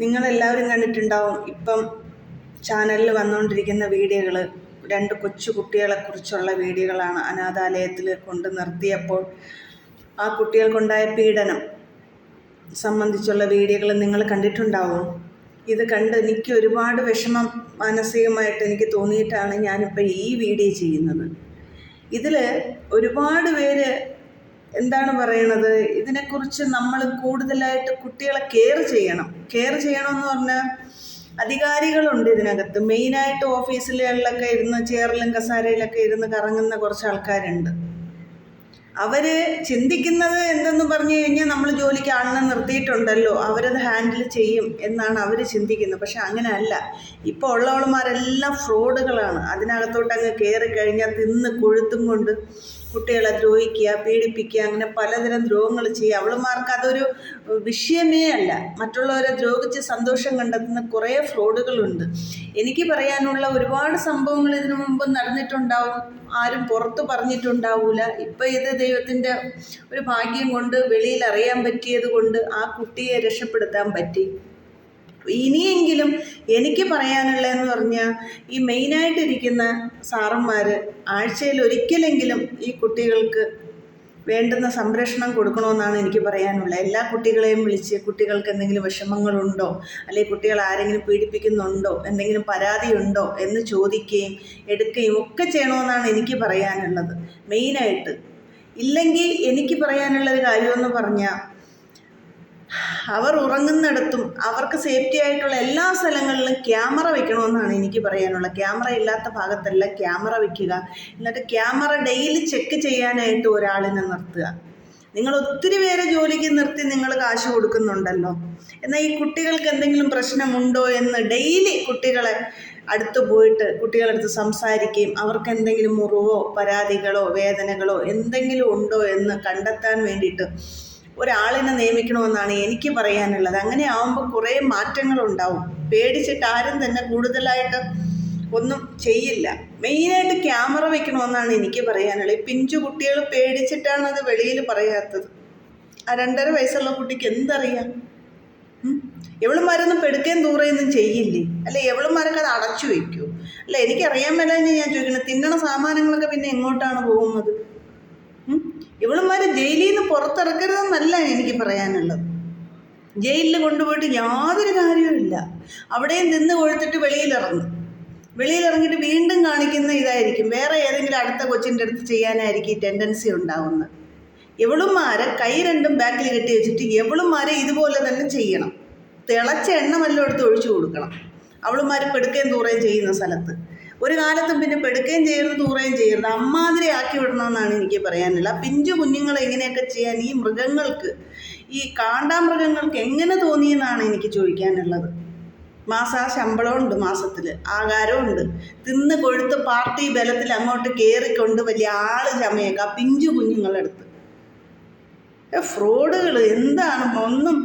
നിങ്ങളെല്ലാവരും കണ്ടിട്ടുണ്ടാവും ഇപ്പം ചാനലിൽ വന്നുകൊണ്ടിരിക്കുന്ന വീഡിയോകൾ രണ്ട് കൊച്ചു കുട്ടികളെക്കുറിച്ചുള്ള വീഡിയോകളാണ് അനാഥാലയത്തിൽ കൊണ്ട് നിർത്തിയപ്പോൾ ആ കുട്ടികൾക്കുണ്ടായ പീഡനം സംബന്ധിച്ചുള്ള വീഡിയോകൾ നിങ്ങൾ കണ്ടിട്ടുണ്ടാവും? ഇത് കണ്ട് എനിക്ക് ഒരുപാട് വിഷമം മാനസികമായിട്ട് എനിക്ക് തോന്നിയിട്ടാണ് ഞാനിപ്പോൾ ഈ വീഡിയോ ചെയ്യുന്നത്. ഇതിൽ ഒരുപാട് പേര് എന്താണ് പറയണത്? ഇതിനെക്കുറിച്ച് നമ്മൾ കൂടുതലായിട്ട് കുട്ടികളെ കെയർ ചെയ്യണം. കെയർ ചെയ്യണമെന്ന് പറഞ്ഞാൽ അധികാരികളുണ്ട് ഇതിനകത്ത്. മെയിനായിട്ട് ഓഫീസിലുകളിലൊക്കെ ഇരുന്ന് ചെയറിലും കസാരയിലൊക്കെ ഇരുന്ന് കറങ്ങുന്ന കുറച്ച് ആൾക്കാരുണ്ട്. അവർ ചിന്തിക്കുന്നത് എന്തെന്ന് പറഞ്ഞു കഴിഞ്ഞാൽ നമ്മൾ ജോലിക്ക് ആളിനെ നിർത്തിയിട്ടുണ്ടല്ലോ അവരത് ഹാൻഡിൽ ചെയ്യും എന്നാണ് അവർ ചിന്തിക്കുന്നത്. പക്ഷെ അങ്ങനെ അല്ല ഇപ്പോൾ ഉള്ളവളുമാരെല്ലാം ഫ്രോഡുകളാണ് അതിനകത്തോട്ട് അങ്ങ് കയറി കഴിഞ്ഞാൽ തിന്ന് കൊഴുത്തും കൊണ്ട് കുട്ടികളെ ദ്രോഹിക്കുക പീഡിപ്പിക്കുക അങ്ങനെ പലതരം ദ്രോഹങ്ങൾ ചെയ്യുക. അവളുമാർക്ക് അതൊരു വിഷയമേ അല്ല. മറ്റുള്ളവരെ ദ്രോഹിച്ച് സന്തോഷം കണ്ടെത്തുന്ന കുറേ ഫ്രോഡുകളുണ്ട് എനിക്ക് പറയാനുള്ള ഒരുപാട് സംഭവങ്ങൾ ഇതിനു മുമ്പ് നടന്നിട്ടുണ്ടാവും. ആരും പുറത്ത് പറഞ്ഞിട്ടുണ്ടാവൂല. ഇപ്പം ഇത് ദൈവത്തിന്റെ ഒരു ഭാഗ്യം കൊണ്ട് വെളിയിൽ അറിയാൻ പറ്റിയത് കൊണ്ട് ആ കുട്ടിയെ രക്ഷപ്പെടുത്താൻ പറ്റി. ഇനിയെങ്കിലും എനിക്ക് പറയാനുള്ളതെന്ന് പറഞ്ഞാൽ ഈ മെയിനായിട്ടിരിക്കുന്ന സാറന്മാർ ആഴ്ചയിൽ ഒരിക്കലെങ്കിലും ഈ കുട്ടികൾക്ക് വേണ്ടുന്ന സംരക്ഷണം കൊടുക്കണമെന്നാണ് എനിക്ക് പറയാനുള്ളത്. എല്ലാ കുട്ടികളെയും വിളിച്ച് കുട്ടികൾക്ക് എന്തെങ്കിലും വിഷമങ്ങളുണ്ടോ അല്ലെങ്കിൽ കുട്ടികൾ ആരെങ്കിലും പീഡിപ്പിക്കുന്നുണ്ടോ എന്തെങ്കിലും പരാതിയുണ്ടോ എന്ന് ചോദിക്കുകയും എടുക്കുകയും ഒക്കെ ചെയ്യണമെന്നാണ് എനിക്ക് പറയാനുള്ളത്. മെയിനായിട്ട്. ഇല്ലെങ്കിൽ എനിക്ക് പറയാനുള്ള ഒരു കാര്യമെന്ന് പറഞ്ഞാൽ അവർ ഉറങ്ങുന്നിടത്തും അവർക്ക് സേഫ്റ്റി ആയിട്ടുള്ള എല്ലാ സ്ഥലങ്ങളിലും ക്യാമറ വെക്കണമെന്നാണ് എനിക്ക് പറയാനുള്ളത്. ക്യാമറ ഇല്ലാത്ത ഭാഗത്തല്ല ക്യാമറ വെക്കുക. എന്നിട്ട് ക്യാമറ ഡെയിലി ചെക്ക് ചെയ്യാനായിട്ട് ഒരാളിനെ നിർത്തുക. നിങ്ങൾ ഒത്തിരി പേരെ ജോലിക്ക് നിർത്തി നിങ്ങൾ കാശ് കൊടുക്കുന്നുണ്ടല്ലോ. എന്നാൽ ഈ കുട്ടികൾക്ക് എന്തെങ്കിലും പ്രശ്നമുണ്ടോ എന്ന് ഡെയിലി കുട്ടികളെ അടുത്ത് പോയിട്ട് കുട്ടികളടുത്ത് സംസാരിക്കുകയും അവർക്ക് എന്തെങ്കിലും മുറിവോ പരാതികളോ വേദനകളോ എന്തെങ്കിലും ഉണ്ടോ എന്ന് കണ്ടെത്താൻ വേണ്ടിയിട്ട് ഒരാളിനെ നിയമിക്കണമെന്നാണ് എനിക്ക് പറയാനുള്ളത്. അങ്ങനെ ആവുമ്പോൾ കുറേ മാറ്റങ്ങളുണ്ടാവും. പേടിച്ചിട്ട് ആരും തന്നെ കൂടുതലായിട്ട് ഒന്നും ചെയ്യില്ല. മെയിനായിട്ട് ക്യാമറ വെക്കണമെന്നാണ് എനിക്ക് പറയാനുള്ളത്. ഈ പിഞ്ചു കുട്ടികൾ പേടിച്ചിട്ടാണ് അത് വെളിയിൽ പറയാത്തത്. ആ രണ്ടര വയസ്സുള്ള കുട്ടിക്ക് എന്തറിയാം? എവളുമാരൊന്നും പെടുക്കേം ദൂരെയൊന്നും ചെയ്യില്ലേ? അല്ല എവളുമാരൊക്കെ അത് അടച്ചു വയ്ക്കൂ അല്ല എനിക്കറിയാൻ മേലെ ഞാൻ ചോദിക്കുന്നത് തിന്നണ സാമാനങ്ങളൊക്കെ പിന്നെ എങ്ങോട്ടാണ് പോകുന്നത്? ഇവളുമാരെ ജയിലിൽ നിന്ന് പുറത്തിറക്കരുതെന്നല്ല എനിക്ക് പറയാനുള്ളത്. ജയിലിൽ കൊണ്ടുപോയിട്ട് യാതൊരു കാര്യവുമില്ല അവിടെയും നിന്ന് കൊഴുത്തിട്ട് വെളിയിലിറങ്ങും. വെളിയിലിറങ്ങിയിട്ട് വീണ്ടും കാണിക്കുന്ന ഇതായിരിക്കും. വേറെ ഏതെങ്കിലും അടുത്ത കൊച്ചിന്റെ അടുത്ത് ചെയ്യാനായിരിക്കും ഈ ടെൻഡൻസി ഉണ്ടാവുന്നത്. ഇവളുമാരെ കൈ രണ്ടും ബാക്കിൽ കെട്ടി വെച്ചിട്ട് ഇവളുമാരെ ഇതുപോലെ തന്നെ ചെയ്യണം. തിളച്ച എണ്ണ വല്ലതും എടുത്ത് ഒഴിച്ചു കൊടുക്കണം. അവളുമാർ പെടുക്കുകയും തൂറുകയും ചെയ്യുന്ന സ്ഥലത്ത്. ഒരു കാലത്തും പിന്നെ പെടുക്കുകയും ചെയ്യരുത് തൂറുകയും ചെയ്യരുത്. അമ്മാതിരി ആക്കി വിടണമെന്നാണ് എനിക്ക് പറയാനില്ല പിഞ്ചു കുഞ്ഞുങ്ങൾ എങ്ങനെയൊക്കെ ചെയ്യാൻ ഈ മൃഗങ്ങൾക്ക് ഈ കാണ്ടാമൃഗങ്ങൾക്ക് എങ്ങനെ തോന്നിയെന്നാണ് എനിക്ക് ചോദിക്കാനുള്ളത്. മാസാ ശമ്പളമുണ്ട് മാസത്തിൽ ആകാരമുണ്ട് തിന്ന് കൊഴുത്ത് പാർട്ടി ബലത്തിൽ അങ്ങോട്ട് കയറിക്കൊണ്ട് വലിയ ആൾ ചമയൊക്കെ പിഞ്ചു കുഞ്ഞുങ്ങളെടുത്ത് ഫ്രോഡുകൾ എന്താണ്? ഒന്നും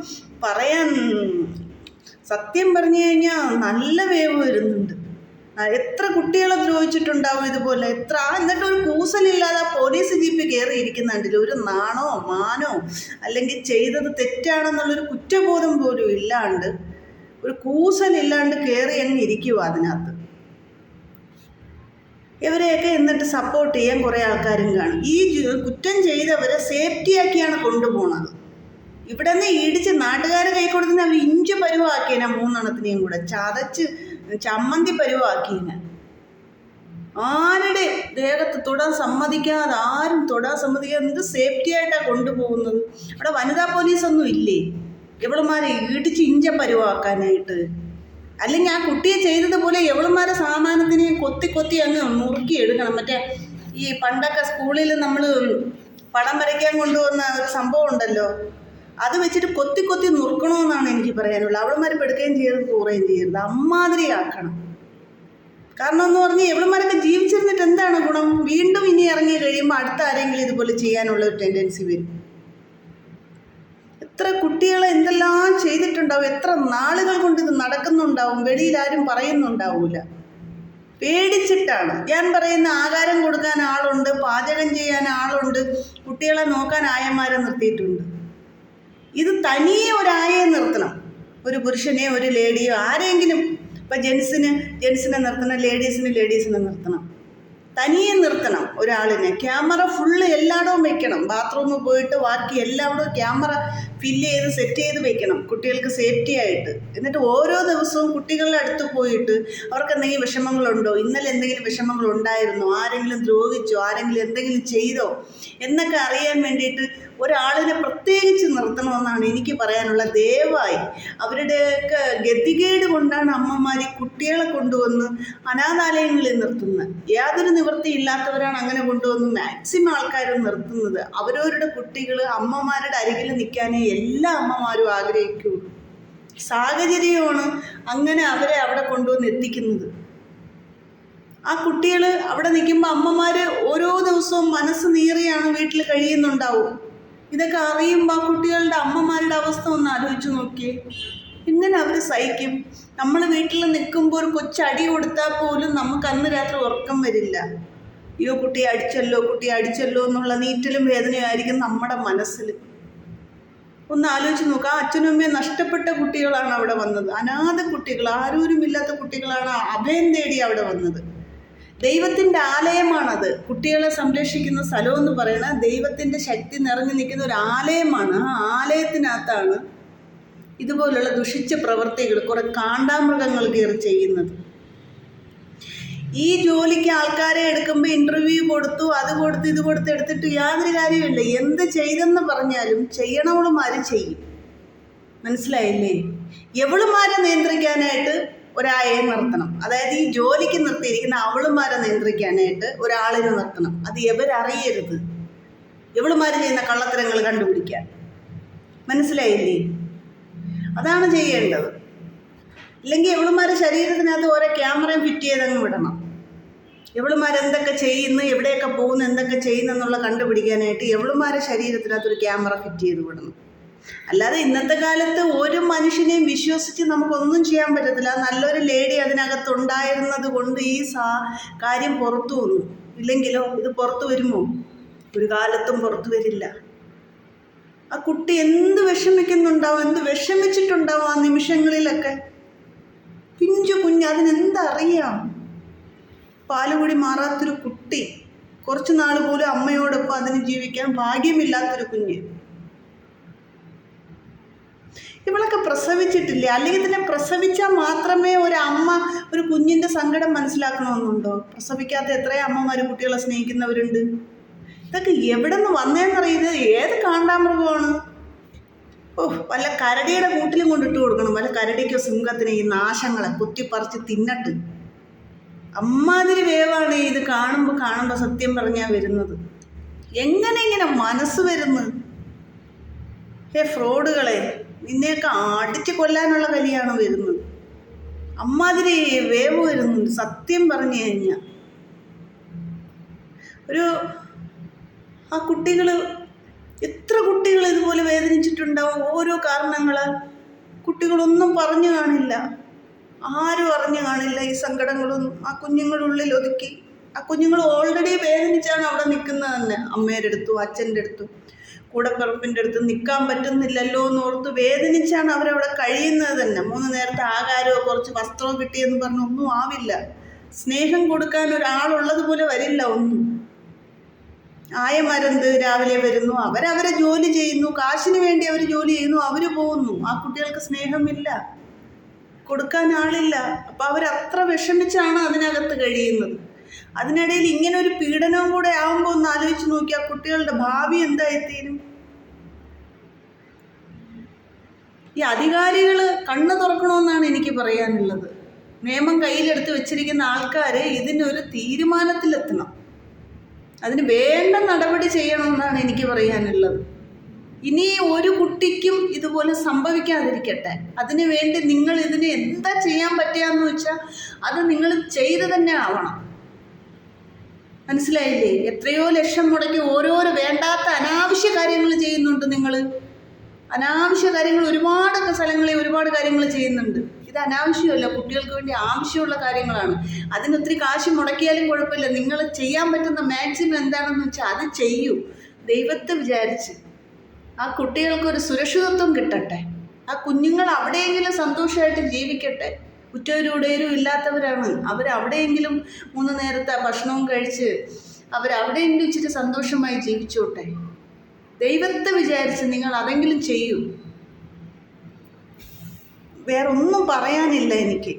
പറയാൻ സത്യം പറഞ്ഞു കഴിഞ്ഞാൽ നല്ല വേവ് വരുന്നുണ്ട്. എത്ര കുട്ടികളെ ദ്രോഹിച്ചിട്ടുണ്ടാവും ഇതുപോലെ? എത്ര ആ, എന്നിട്ട് ഒരു കൂസലില്ലാതെ പോലീസ് ജീപ്പ് കയറിയിരിക്കുന്നുണ്ടിൽ ഒരു നാണോ മാനോ അല്ലെങ്കിൽ ചെയ്തത് തെറ്റാണെന്നുള്ളൊരു കുറ്റബോധം പോലും ഇല്ലാണ്ട് ഒരു കൂസലില്ലാണ്ട് കയറി അങ്ങ് ഇരിക്കുവോ അതിനകത്ത്. ഇവരെയൊക്കെ എന്നിട്ട് സപ്പോർട്ട് ചെയ്യാൻ കുറേ ആൾക്കാരും കാണും. ഈ കുറ്റം ചെയ്തവരെ സേഫ്റ്റിയാക്കിയാണ് കൊണ്ടുപോകുന്നത് ഇവിടെ നിന്ന് ഇടിച്ച് നാട്ടുകാർ കൈ കൊടുത്തിന് അവർ ഇഞ്ച് പരുവാക്കിയനാ മൂന്നെണ്ണത്തിനെയും കൂടെ. ചതച്ച് ചമ്മന്തി പരുവാക്കിയനെ. ആരുടെ ദേഹത്ത് തൊടാൻ സമ്മതിക്കാതെ ആരും തൊടാൻ സമ്മതിക്കാതെ എന്ത് സേഫ്റ്റി ആയിട്ടാണ് കൊണ്ടുപോകുന്നത്? അവിടെ വനിതാ പോലീസൊന്നും ഇല്ലേ? എവളുമാരെ ഇടിച്ച് ഇഞ്ച പരുവാക്കാനായിട്ട്? അല്ലെങ്കിൽ ആ കുട്ടിയെ ചെയ്തതുപോലെ എവളുമാരെ സാമാനത്തിനെയും കൊത്തി കൊത്തി അങ്ങ് മുറുക്കി എടുക്കണം. മറ്റേ ഈ പണ്ടൊക്കെ സ്കൂളിൽ നമ്മൾ പടം വരയ്ക്കാൻ കൊണ്ടുവന്ന ഒരു സംഭവം ഉണ്ടല്ലോ? അത് വെച്ചിട്ട് കൊത്തി കൊത്തി നുറുക്കണമെന്നാണ് എനിക്ക് പറയാനുള്ളത്. അവളുമാർ പെടുക്കുകയും ചെയ്യരുത് കൂറുകയും ചെയ്യരുത്. അമ്മാതിരി ആക്കണം കാരണം എന്ന് പറഞ്ഞാൽ എവളുമാരൊക്കെ ജീവിച്ചിരുന്നിട്ട് എന്താണ് ഗുണം? വീണ്ടും ഇനി ഇറങ്ങി കഴിയുമ്പോൾ അടുത്ത ആരെങ്കിലും ഇതുപോലെ ചെയ്യാനുള്ള ഒരു ടെൻഡൻസി വരും. എത്ര കുട്ടികളെ എന്തെല്ലാം ചെയ്തിട്ടുണ്ടാവും എത്ര നാളുകൾ കൊണ്ട് ഇത് നടക്കുന്നുണ്ടാവും വെളിയിൽ ആരും പറയുന്നുണ്ടാവൂല. പേടിച്ചിട്ടാണ്. ഞാൻ പറയുന്ന ആകാരം കൊടുക്കാൻ ആളുണ്ട് പാചകം ചെയ്യാൻ ആളുണ്ട് കുട്ടികളെ നോക്കാൻ ആയന്മാരെ നിർത്തിയിട്ടുണ്ട്. ഇത് തനിയെ ഒരായെ നിർത്തണം. ഒരു പുരുഷനെയോ ഒരു ലേഡിയോ ആരെങ്കിലും ഇപ്പം ജെൻസിന് ജെൻസിനെ നിർത്തണം ലേഡീസിന് ലേഡീസിനെ നിർത്തണം. തനിയെ നിർത്തണം ഒരാളിനെ. ക്യാമറ ഫുള്ള് എല്ലായിടവും വെക്കണം. ബാത്റൂമിൽ പോയിട്ട് ബാക്കി എല്ലായിടവും ക്യാമറ ഫില്ല് ചെയ്ത് സെറ്റ് ചെയ്ത് വെക്കണം കുട്ടികൾക്ക് സേഫ്റ്റി ആയിട്ട്. എന്നിട്ട് ഓരോ ദിവസവും കുട്ടികളുടെ അടുത്ത് പോയിട്ട് അവർക്ക് എന്തെങ്കിലും വിഷമങ്ങളുണ്ടോ? ഇന്നലെ എന്തെങ്കിലും വിഷമങ്ങൾ ഉണ്ടായിരുന്നോ? ആരെങ്കിലും ദ്രോഹിച്ചോ? ആരെങ്കിലും എന്തെങ്കിലും ചെയ്തോ? എന്നൊക്കെ അറിയാൻ വേണ്ടിയിട്ട് ഒരാളിനെ പ്രത്യേകിച്ച് നിർത്തണമെന്നാണ് എനിക്ക് പറയാനുള്ള ദയവായി. അവരുടെയൊക്കെ ഗതികേട് കൊണ്ടാണ് അമ്മമാർ കുട്ടികളെ കൊണ്ടുവന്ന് അനാഥാലയങ്ങളിൽ നിർത്തുന്നത്. യാതൊരു നിവൃത്തി ഇല്ലാത്തവരാണ് അങ്ങനെ കൊണ്ടുവന്ന് മാക്സിമം ആൾക്കാരും നിർത്തുന്നത്. അവരവരുടെ കുട്ടികൾ അമ്മമാരുടെ അരികിൽ നിൽക്കാനേ എല്ലാ അമ്മമാരും ആഗ്രഹിക്കുകയുള്ളൂ സാഹചര്യമാണ് അങ്ങനെ അവരെ അവിടെ കൊണ്ടുവന്ന് എത്തിക്കുന്നത്. ആ കുട്ടികൾ അവിടെ നിൽക്കുമ്പോൾ അമ്മമാർ ഓരോ ദിവസവും മനസ്സ് നീറിയാണ് വീട്ടിൽ കഴിയുന്നുണ്ടാവും. ഇതൊക്കെ അറിയുമ്പോൾ ആ കുട്ടികളുടെ അമ്മമാരുടെ അവസ്ഥ ഒന്ന് ആലോചിച്ച് നോക്കിയേ. എങ്ങനെ അവർ സഹിക്കും? നമ്മൾ വീട്ടിൽ നിൽക്കുമ്പോൾ ഒരു കൊച്ചടി കൊടുത്താൽ പോലും നമുക്ക് അന്ന് രാത്രി ഉറക്കം വരില്ല. അയ്യോ കുട്ടി അടിച്ചല്ലോ കുട്ടി അടിച്ചല്ലോ എന്നുള്ള നീറ്റലും വേദനയായിരിക്കും നമ്മുടെ മനസ്സിൽ. ഒന്ന് ആലോചിച്ച് നോക്കുക ആ അച്ഛനും അമ്മയും നഷ്ടപ്പെട്ട കുട്ടികളാണ് അവിടെ വന്നത്. അനാഥ കുട്ടികൾ ആരൂരുമില്ലാത്ത കുട്ടികളാണ് അഭയം തേടി അവിടെ വന്നത്. ദൈവത്തിന്റെ ആലയമാണത്. കുട്ടികളെ സംരക്ഷിക്കുന്ന സ്ഥലം എന്ന് പറയുന്നത് ദൈവത്തിന്റെ ശക്തി നിറഞ്ഞു നിൽക്കുന്ന ഒരു ആലയമാണ്. ആ ആലയത്തിനകത്താണ് ഇതുപോലുള്ള ദുഷിച്ച പ്രവൃത്തികൾ കുറെ കാണ്ടാമൃഗങ്ങൾ കയറി ചെയ്യുന്നത്. ഈ ജോലിക്ക് ആൾക്കാരെ എടുക്കുമ്പോൾ ഇന്റർവ്യൂ കൊടുത്തു അത് കൊടുത്തു ഇത് കൊടുത്ത് എടുത്തിട്ട് യാതൊരു കാര്യമില്ല എന്ത് ചെയ്തെന്ന് പറഞ്ഞാലും ചെയ്യണവളുമാര് ചെയ്യും. മനസ്സിലായില്ലേ? എവളുമാരെ നിയന്ത്രിക്കാനായിട്ട് ഒരായെ നിർത്തണം. അതായത് ഈ ജോലിക്ക് നിർത്തിയിരിക്കുന്ന അവളുമാരെ നിയന്ത്രിക്കാനായിട്ട് ഒരാളിനെ നിർത്തണം. അത് എവരറിയരുത് എവളുമാർ ചെയ്യുന്ന കള്ളത്തരങ്ങൾ കണ്ടുപിടിക്കാൻ. മനസ്സിലായില്ലേ? അതാണ് ചെയ്യേണ്ടത്. ഇല്ലെങ്കിൽ ഇവളുമാരെ ശരീരത്തിനകത്ത് ഓരോ ക്യാമറയും ഫിറ്റ് ചെയ്തങ്ങ് വിടണം. എവളുമാരെന്തൊക്കെ ചെയ്യുന്നു എവിടെയൊക്കെ പോകുന്നു എന്തൊക്കെ ചെയ്യുന്നു എന്നുള്ള കണ്ടുപിടിക്കാനായിട്ട് എവളുമാരെ ശരീരത്തിനകത്ത് ഒരു ക്യാമറ ഫിറ്റ് ചെയ്ത് വിടണം. അല്ലാതെ ഇന്നത്തെ കാലത്ത് ഒരു മനുഷ്യനെയും വിശ്വസിച്ച് നമുക്കൊന്നും ചെയ്യാൻ പറ്റത്തില്ല. നല്ലൊരു ലേഡി അതിനകത്ത് ഉണ്ടായിരുന്നത് കൊണ്ട് ഈ സാ കാര്യം പുറത്തു വന്നു. ഇല്ലെങ്കിലോ ഇത് പുറത്തു വരുമോ? ഒരു കാലത്തും പുറത്തു വരില്ല. ആ കുട്ടി എന്ത് വിഷമിക്കുന്നുണ്ടാവും? എന്ത് വിഷമിച്ചിട്ടുണ്ടാവും ആ നിമിഷങ്ങളിലൊക്കെ? പിഞ്ചു കുഞ്ഞ് അതിനെന്തറിയാം? പാലുകൂടി മാറാത്തൊരു കുട്ടി. കുറച്ച് നാൾ പോലും അമ്മയോടൊപ്പം അതിന് ജീവിക്കാൻ ഭാഗ്യമില്ലാത്തൊരു കുഞ്ഞ്. ഇവളൊക്കെ പ്രസവിച്ചിട്ടില്ല? അല്ലെങ്കിൽ തന്നെ പ്രസവിച്ചാൽ മാത്രമേ ഒരു അമ്മ ഒരു കുഞ്ഞിന്റെ സങ്കടം മനസ്സിലാക്കണമെന്നുണ്ടോ? പ്രസവിക്കാത്ത എത്രയോ അമ്മമാർ കുട്ടികളെ സ്നേഹിക്കുന്നവരുണ്ട്. ഇതൊക്കെ എവിടെ നിന്ന് വന്നേന്നറിയുന്നത് ഏത് കാണ്ടാമൃഗമാണ്? ഓ വല്ല കരടിയുടെ കൂട്ടിലും കൊണ്ടിട്ട് കൊടുക്കണം. വല്ല കരടിക്കോ സിംഹത്തിന് ഈ നാശങ്ങളെ കുത്തിപ്പറിച്ച് തിന്നട്ട്. അമ്മാതിരി വേവാണ് ഇത് കാണുമ്പോൾ കാണുമ്പോൾ സത്യം പറഞ്ഞാൽ വരുന്നത്. എങ്ങനെ ഇങ്ങനെ മനസ്സ് വരുന്നു? ഹേ ഫ്രോഡുകളെ നിന്നെയൊക്കെ അടിച്ചു കൊല്ലാനുള്ള കലിയാണ് വരുന്നത്. അമ്മാതിരി വേവ് വരുന്നുണ്ട് സത്യം പറഞ്ഞു കഴിഞ്ഞാൽ ഒരു ആ കുട്ടികൾ എത്ര കുട്ടികൾ ഇതുപോലെ വേദനിച്ചിട്ടുണ്ടാവും ഓരോ കാരണങ്ങളാൽ കുട്ടികളൊന്നും പറഞ്ഞു കാണില്ല. ആരും അറിഞ്ഞു കാണില്ല ഈ സങ്കടങ്ങളൊന്നും ആ കുഞ്ഞുങ്ങളുള്ളിൽ ഒതുക്കി. ആ കുഞ്ഞുങ്ങൾ ഓൾറെഡി വേദനിച്ചാണ് അവിടെ നിൽക്കുന്നത് തന്നെ അമ്മയുടെ അടുത്തും അച്ഛന്റെ അടുത്തും. കൂടപ്പറമ്പിന്റെ അടുത്ത് നിൽക്കാൻ പറ്റുന്നില്ലല്ലോ എന്ന് ഓർത്ത് വേദനിച്ചാണ് അവരവിടെ കഴിയുന്നത് തന്നെ. മൂന്ന് നേരത്തെ ആകാരമോ കുറച്ച് വസ്ത്രമോ കിട്ടിയെന്ന് പറഞ്ഞ് ഒന്നും ആവില്ല. സ്നേഹം കൊടുക്കാൻ ഒരാളുള്ളതുപോലെ വരില്ല ഒന്നും. ആയമാരെന്ത് രാവിലെ വരുന്നു? അവരവരെ ജോലി ചെയ്യുന്നു. കാശിന് വേണ്ടി അവർ ജോലി ചെയ്യുന്നു. അവർ പോകുന്നു. ആ കുട്ടികൾക്ക് സ്നേഹമില്ല. കൊടുക്കാൻ ആളില്ല. അപ്പം അവരത്ര വിഷമിച്ചാണ് അതിനകത്ത് കഴിയുന്നത്. അതിനിടയിൽ ഇങ്ങനെ ഒരു പീഡനവും കൂടെ ആകുമ്പോൾ ഒന്ന് ആലോചിച്ച് നോക്കിയാൽ കുട്ടികളുടെ ഭാവി എന്തായിത്തീരും? ഈ അധികാരികൾ കണ്ണ് തുറക്കണമെന്നാണ് എനിക്ക് പറയാനുള്ളത്. നിയമം കയ്യിലെടുത്ത് വെച്ചിരിക്കുന്ന ആൾക്കാർ ഇതിനൊരു തീരുമാനത്തിലെത്തണം. അതിന് വേണ്ട നടപടി ചെയ്യണമെന്നാണ് എനിക്ക് പറയാനുള്ളത്. ഇനി ഒരു കുട്ടിക്കും ഇതുപോലെ സംഭവിക്കാതിരിക്കട്ടെ. അതിനു വേണ്ടി നിങ്ങൾ ഇതിന് എന്താ ചെയ്യാൻ പറ്റുകയെന്ന് വെച്ചാൽ അത് നിങ്ങൾ ചെയ്ത് തന്നെ ആവണം. മനസ്സിലായില്ലേ? എത്രയോ ലക്ഷം മുടക്കി ഓരോരോ വേണ്ടാത്ത അനാവശ്യ കാര്യങ്ങൾ ചെയ്യുന്നുണ്ട് നിങ്ങൾ അനാവശ്യ കാര്യങ്ങൾ ഒരുപാട് സ്ഥലങ്ങളിൽ ഒരുപാട് കാര്യങ്ങൾ ചെയ്യുന്നുണ്ട്. ഇത് അനാവശ്യമല്ല കുട്ടികൾക്ക് വേണ്ടി ആവശ്യമുള്ള കാര്യങ്ങളാണ്. അതിനൊത്തിരി കാശ് മുടക്കിയാലും കുഴപ്പമില്ല. നിങ്ങൾ ചെയ്യാൻ പറ്റുന്ന മാക്സിമം എന്താണെന്ന് വെച്ചാൽ അത് ചെയ്യൂ. ദൈവത്തെ വിചാരിച്ച്. ആ കുട്ടികൾക്കൊരു സുരക്ഷിതത്വം കിട്ടട്ടെ. ആ കുഞ്ഞുങ്ങൾ അവിടെയെങ്കിലും സന്തോഷമായിട്ട് ജീവിക്കട്ടെ. കുറ്റവരൂടെയും ഇല്ലാത്തവരാണ്. അവരവിടെയെങ്കിലും മൂന്ന് നേരത്തെ ഭക്ഷണവും കഴിച്ച് അവരവിടെയെങ്കിലും ഇച്ചിരി സന്തോഷമായി ജീവിച്ചോട്ടെ. ദൈവത്തെ വിചാരിച്ച് നിങ്ങൾ അതെങ്കിലും ചെയ്യൂ. വേറൊന്നും പറയാനില്ല എനിക്ക്.